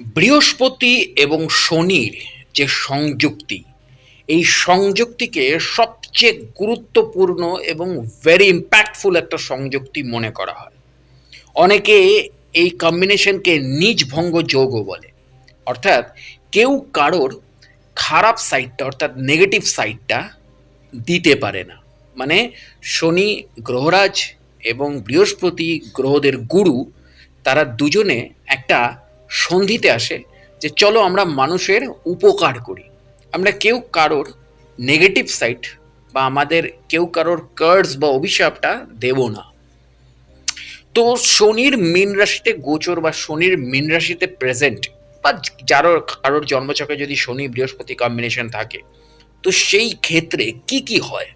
বৃহস্পতি এবং শনির যে সংযুক্তি, এই সংযুক্তিকে সবচেয়ে গুরুত্বপূর্ণ এবং ভেরি ইম্প্যাক্টফুল একটা সংযুক্তি মনে করা হয়। অনেকে এই কম্বিনেশনকে নিজ ভঙ্গ যৌগ বলে। অর্থাৎ কেউ কারোর খারাপ সাইডটা অর্থাৎ নেগেটিভ সাইডটা দিতে পারে না। মানে শনি গ্রহরাজ এবং বৃহস্পতি গ্রহদের গুরু, তারা দুজনে একটা সন্ধিতে আসে যে চলো আমরা মানুষের উপকার করি। আমরা কেউ কারোর নেগেটিভ সাইড বা আমাদের কেউ কারোর কার্ডস বা অভিশাপটা দেব না। তো শনির মীন রাশিতে গোচর বা শনির মীন রাশিতে প্রেজেন্ট বা যারোর কারোর জন্মচকে যদি শনি বৃহস্পতি কম্বিনেশন থাকে, তো সেই ক্ষেত্রে কি কি হয়?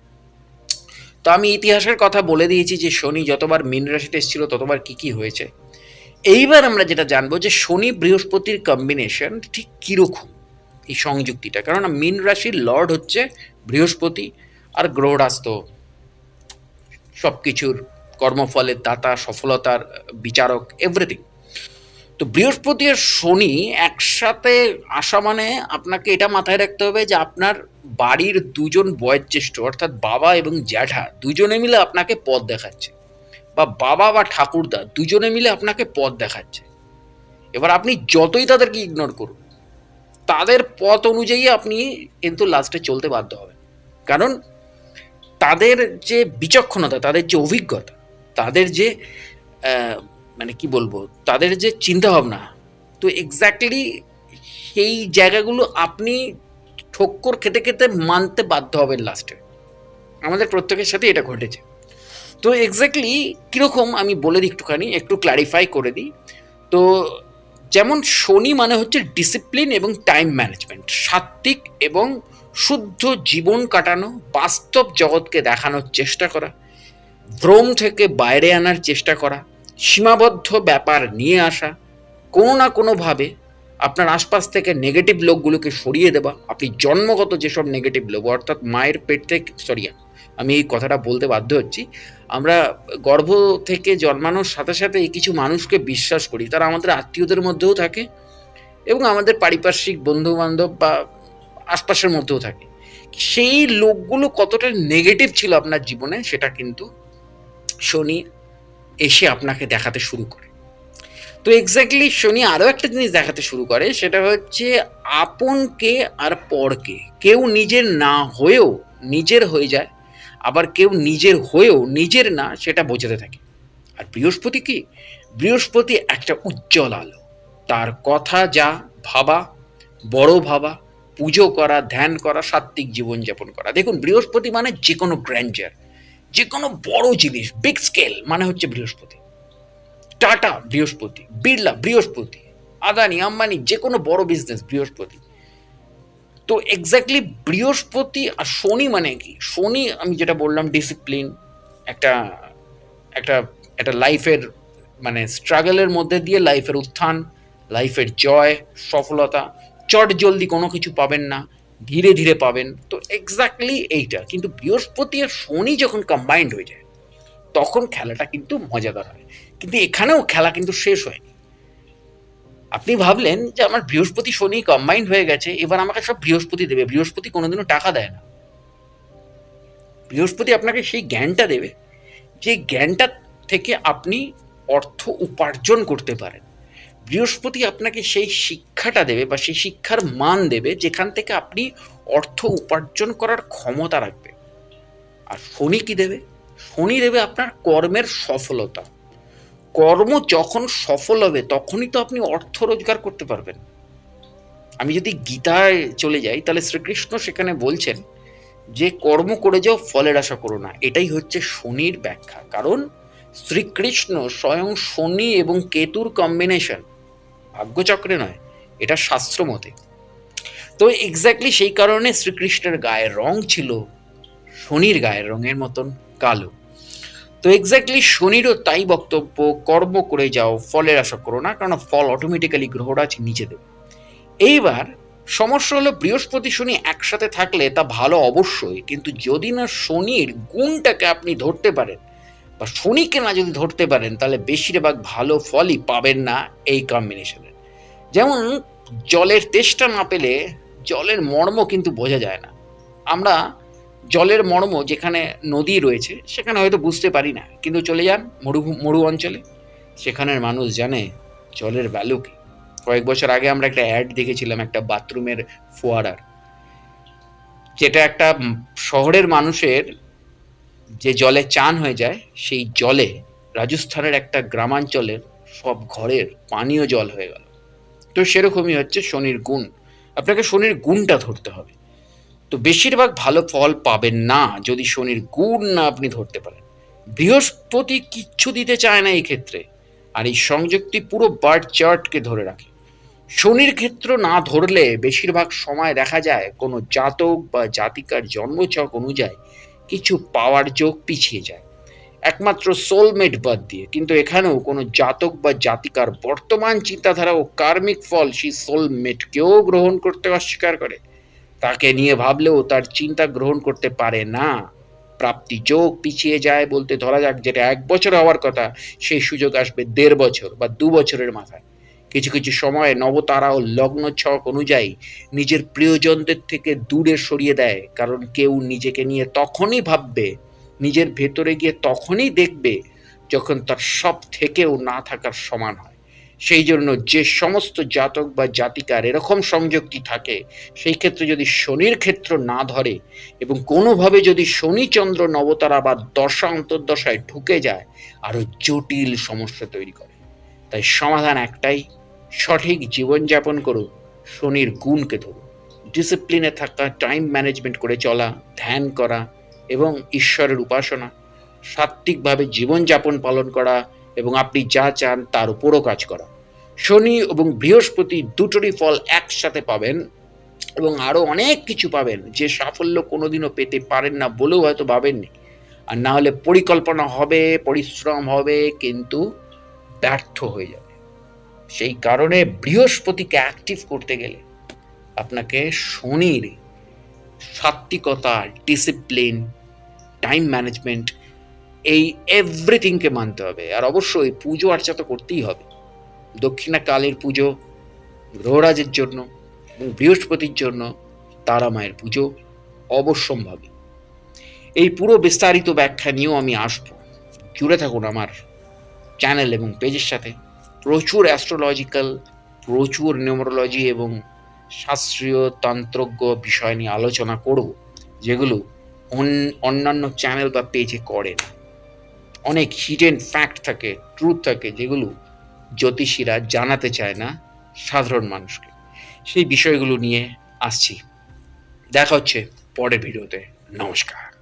তো আমি ইতিহাসের কথা বলে দিয়েছি যে শনি যতবার মীন রাশিতে এসেছিল ততবার কি কি হয়েছে। এইবার আমরা যেটা জানব যে শনি বৃহস্পতির কম্বিনেশন ঠিক কীরকম এই সংযুক্তিটা? কেননা মীন রাশির লর্ড হচ্ছে বৃহস্পতি আর গ্রহরাজ তো সব কিছুর কর্মফলের দাতা, সফলতার বিচারক এভরিথিং তো বৃহস্পতি আর শনি একসাথে আসা মানে আপনাকে এটা মাথায় রাখতে হবে যে আপনার বাড়ির দুজন বয়োজ্যেষ্ঠ, অর্থাৎ বাবা এবং জ্যাঠা, দুজনে মিলে আপনাকে পথ দেখাচ্ছে। বা বাবা বা ঠাকুরদা দুজনে মিলে আপনাকে পথ দেখাচ্ছে। এবার আপনি যতই তাদেরকে ইগনোর করুন, তাদের পথ অনুযায়ী আপনি কিন্তু লাস্টে চলতে বাধ্য হবেন। কারণ তাদের যে বিচক্ষণতা, তাদের যে অভিজ্ঞতা, তাদের যে মানে কি বলব, তাদের যে চিন্তাভাবনা, তো এক্স্যাক্টলি সেই জায়গাগুলো আপনি ঠক্কর খেতে খেতে মানতে বাধ্য হবেন লাস্টে আমাদের প্রত্যেকের সাথে এটা ঘটেছে। তো এক্স্যাক্টলি কীরকম আমি বলে দিই একটুখানি, একটু ক্ল্যারিফাই করে দিই। তো যেমন শনি মানে হচ্ছে ডিসিপ্লিন এবং টাইম ম্যানেজমেন্ট সাত্ত্বিক এবং শুদ্ধ জীবন কাটানো, বাস্তব জগৎকে দেখানোর চেষ্টা করা, ভ্রম থেকে বাইরে আনার চেষ্টা করা, সীমাবদ্ধ ব্যাপার নিয়ে আসা, কোনো না কোনোভাবে আপনার আশপাশ থেকে নেগেটিভ লোকগুলোকে সরিয়ে দেওয়া, আপনি জন্মগত যেসব নেগেটিভ লোক, অর্থাৎ মায়ের পেট থেকে সরি আমি এই কথাটা বলতে বাধ্য হচ্ছি। আমরা গর্ভ থেকে জন্মানোর সাথে সাথে কিছু মানুষকে বিশ্বাস করি। তারা আমাদের আত্মীয়দের মধ্যেও থাকে এবং আমাদের পারিপার্শ্বিক বন্ধু বান্ধব বা আশপাশের মধ্যেও থাকে। সেই লোকগুলো কতটা নেগেটিভ ছিল আপনার জীবনে, সেটা কিন্তু শনি এসে আপনাকে দেখাতে শুরু করে। তো এক্স্যাক্টলি শনি আরও একটা জিনিস দেখাতে শুরু করে, সেটা হচ্ছে আপনকে আর পরকে। কেউ নিজের না হয়েও নিজের হয়ে যায়। আবার কেউ নিজের হয়েও নিজের না সেটা বোঝাতে থাকে। আর বৃহস্পতি কি? বৃহস্পতি একটা উজ্জ্বল আলো। তার কথা যা ভাবা, বড় ভাবা, পুজো করা, ধ্যান করা, সাত্ত্বিক জীবনযাপন করা। দেখুন, বৃহস্পতি মানে যে কোনো গ্র্যান্ডার যে কোনো বড় জিনিস বিগ স্কেল মানে হচ্ছে বৃহস্পতি। টাটা বৃহস্পতি, বিড়লা বৃহস্পতি, আদানি, আম্বানি যে কোনো বড় বিজনেস বৃহস্পতি। তো এক্স্যাক্টলি বৃহস্পতি আর শনি মানে কি? শনি আমি যেটা বললাম ডিসিপ্লিন একটা একটা একটা লাইফের মানে স্ট্রাগলের মধ্যে দিয়ে লাইফের উত্থান লাইফের জয়, সফলতা। চট জলদি কোনো কিছু পাবেন না, ধীরে ধীরে পাবেন। তো এক্স্যাক্টলি এইটা। কিন্তু বৃহস্পতি আর শনি যখন কম্বাইন্ড হয়ে যায়, তখন খেলাটা কিন্তু মজাদার হয়। কিন্তু এখানেও খেলা কিন্তু শেষ হয়নি আপনি ভাবলেন যে আমার বৃহস্পতি শনি কম্বাইন্ড হয়ে গেছে, এবার আমাকে সব বৃহস্পতি দেবে। বৃহস্পতি কোনোদিনও টাকা দেয় না। বৃহস্পতি আপনাকে সেই জ্ঞানটা দেবে, যে জ্ঞানটা থেকে আপনি অর্থ উপার্জন করতে পারেন। বৃহস্পতি আপনাকে সেই শিক্ষাটা দেবে বা সেই শিক্ষার মান দেবে, যেখান থেকে আপনি অর্থ উপার্জন করার ক্ষমতা রাখবে আর শনি কি দেবে? শনি দেবে আপনার কর্মের সফলতা। কর্ম যখন সফল হবে, তখনই তো আপনি অর্থ রোজগার করতে পারবেন। আমি যদি গীতায় চলে যাই, তাহলে শ্রীকৃষ্ণ সেখানে বলছেন যে, কর্ম করে যাও, ফলের আশা করো না। এটাই হচ্ছে শনির ব্যাখ্যা। কারণ শ্রীকৃষ্ণ স্বয়ং শনি এবং কেতুর কম্বিনেশন ভাগ্যচক্রে নয়, এটা শাস্ত্র মতে। তো এক্স্যাক্টলি সেই কারণে শ্রীকৃষ্ণের গায়ের রং ছিল শনির গায়ের রঙের মতন, কালো। তো এক্স্যাক্টলি শনিরও তাই বক্তব্য, কর্ম করে যাও, ফলের আশা করো না কারণ ফল অটোমেটিক্যালি গ্রহরাজ নিচে দেবে। এইবার সমস্যা হলো বৃহস্পতি শনি একসাথে থাকলে তা ভালো অবশ্যই, কিন্তু যদি না শনির গুণটাকে আপনি ধরতে পারেন, বা শনিকে না যদি ধরতে পারেন, তাহলে বেশিরভাগ ভালো ফলই পাবেন না এই কম্বিনেশনের যেমন জলের তেষ্টা না পেলে জলের মর্ম কিন্তু বোঝা যায় না। আমরা জলের মর্ম যেখানে নদী রয়েছে, সেখানে হয়তো বুঝতে পারি না। কিন্তু চলে যান মরু মরু অঞ্চলে। সেখানের মানুষ জানে জলের ভ্যালু কি। কয়েক বছর আগে আমরা একটা অ্যাড দেখেছিলাম একটা বাথরুমের ফোয়ারার। যেটা একটা শহরের মানুষের যে জলে চান হয়ে যায়, সেই জলে রাজস্থানের একটা গ্রামাঞ্চলের সব ঘরের পানীয় জল হয়ে গেল। তো সেরকমই হচ্ছে শনির গুণ। আপনাকে শনির গুণটা ধরতে হবে। তো বেশিরভাগ ভালো ফল পাবেন না যদি শনির গুণ না আপনি ধরতে পারেন। বৃহস্পতি কিচ্ছু দিতে চায় না এই ক্ষেত্রে, আর এই সংযুক্তি পুরো বার্ড চার্টকে ধরে রাখে। শনির ক্ষেত্র না ধরলে বেশিরভাগ সময় দেখা যায় কোনো জাতক বা জাতিকার জন্মচক অনুযায়ী কিছু পাওয়ার যোগ পিছিয়ে যায়। একমাত্র সোলমেট বাদ দিয়ে, কিন্তু এখানেও কোনো জাতক বা জাতিকার বর্তমান চিন্তাধারা ও কার্মিক ফল সেই সোলমেটকেও গ্রহণ করতে অস্বীকার করে। তাকে নিয়ে ভাবলেও তার চিন্তা গ্রহণ করতে পারে না। প্রাপ্তি যোগ পিছিয়ে যায় বলতে ধরা যাক যেটা এক বছর হওয়ার কথা, সেই সুযোগ আসবে দেড় বছর বা দু বছরের মাথায়। কিছু কিছু সময়ে নবতারা ও লগ্ন ছক অনুযায়ী নিজের প্রিয়জনদের থেকে দূরে সরিয়ে দেয়, কারণ কেউ নিজেকে নিয়ে তখনই ভাববে, নিজের ভেতরে গিয়ে তখনই দেখবে যখন তার সব থেকেও না থাকার সমান হয়। সেই জন্য যে সমস্ত জাতক বা জাতিকার এরকম সংযুক্তি থাকে, সেই ক্ষেত্রে যদি শনির ক্ষেত্র না ধরে এবং কোনোভাবে যদি শনি চন্দ্র নবতারা বা দশা অন্তর্দশায় ঢুকে যায়, আরও জটিল সমস্যা তৈরি করে। তাই সমাধান একটাই, সঠিক জীবনযাপন করুন, শনির গুণকে ধরুন। ডিসিপ্লিনে থাকা টাইম ম্যানেজমেন্ট করে চলা, ধ্যান করা এবং ঈশ্বরের উপাসনা, সাত্ত্বিকভাবে জীবনযাপন পালন করা এবং আপনি যা চান তার উপরও কাজ করা। শনি এবং বৃহস্পতি দুটোরই ফল একসাথে পাবেন এবং আরও অনেক কিছু পাবেন যে সাফল্য কোনোদিনও পেতে পারেন না বলেও হয়তো ভাবেননি। আর না হলে পরিকল্পনা হবে, পরিশ্রম হবে, কিন্তু ব্যর্থ হয়ে যাবে। সেই কারণে বৃহস্পতিকে অ্যাক্টিভ করতে গেলে আপনাকে শনির সাত্বিকতা ডিসিপ্লিন টাইম ম্যানেজমেন্ট এই এভরিথিংকে মানতে হবে। আর অবশ্যই পুজো আর্চা তো করতেই হবে। দক্ষিণা কালীর পুজো, গ্রহরাজের জন্য এবং বৃহস্পতির জন্য তারা মায়ের পুজো অবশ্যম্ভাবী। এই পুরো বিস্তারিত ব্যাখ্যা নিয়েও আমি আসব। জুড়ে থাকুন আমার চ্যানেল এবং পেজের সাথে। প্রচুর অ্যাস্ট্রোলজিক্যাল প্রচুর নিউমোরোলজি এবং শাস্ত্রীয় তন্ত্রজ্ঞ বিষয় নিয়ে আলোচনা করব, যেগুলো অন- অন্যান্য চ্যানেল বা পেজে করে না। অনেক হিডেন ফ্যাক্ট থাকে ট্রুথ থাকে, যেগুলো জ্যোতিষীরা জানাতে চায় না সাধারণ মানুষকে। সেই বিষয়গুলো নিয়ে আসছি। দেখা হচ্ছে পরের ভিডিওতে। নমস্কার।